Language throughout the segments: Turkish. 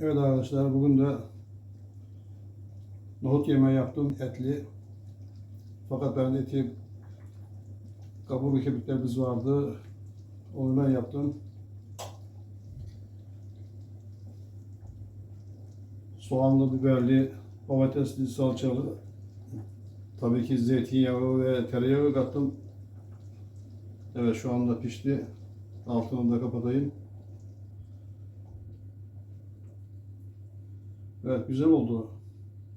Evet arkadaşlar bugün de nohut yemeği yaptım etli. Fakat ben eti kaburga kemiklerimiz vardı. Onu ben yaptım. Soğanlı, biberli, domatesli, salçalı. Tabii ki zeytinyağı ve tereyağı kattım. Evet şu anda pişti. Altını da kapatayım. Evet güzel oldu.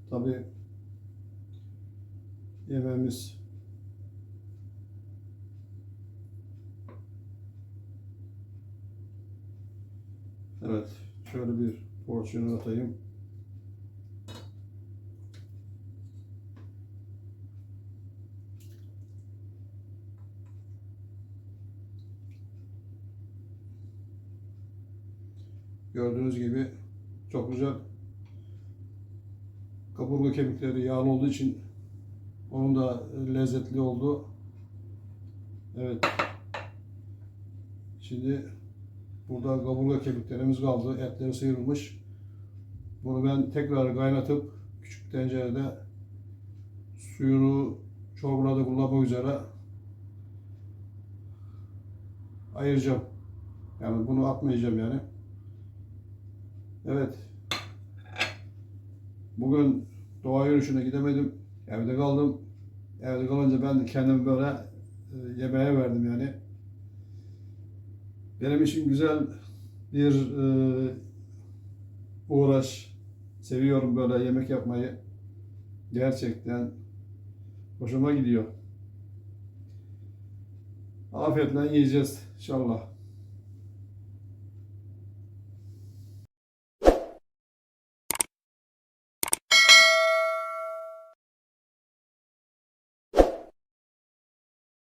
Tabii yemeğimiz Evet şöyle bir porsiyonu atayım. Gördüğünüz gibi çok güzel kaburga kemikleri yağlı olduğu için onun da lezzetli oldu. Evet. Şimdi burada kaburga kemiklerimiz kaldı. Etleri sıyrılmış. Bunu ben tekrar kaynatıp küçük tencerede suyunu çorbada kullanmak üzere ayıracağım. Yani bunu atmayacağım yani. Evet. Bugün doğa yürüyüşüne gidemedim. Evde kaldım. Evde kalınca ben kendimi böyle e, yemeğe verdim yani. Benim için güzel bir e, uğraş. Seviyorum böyle yemek yapmayı. Gerçekten hoşuma gidiyor. Afiyetle yiyeceğiz inşallah.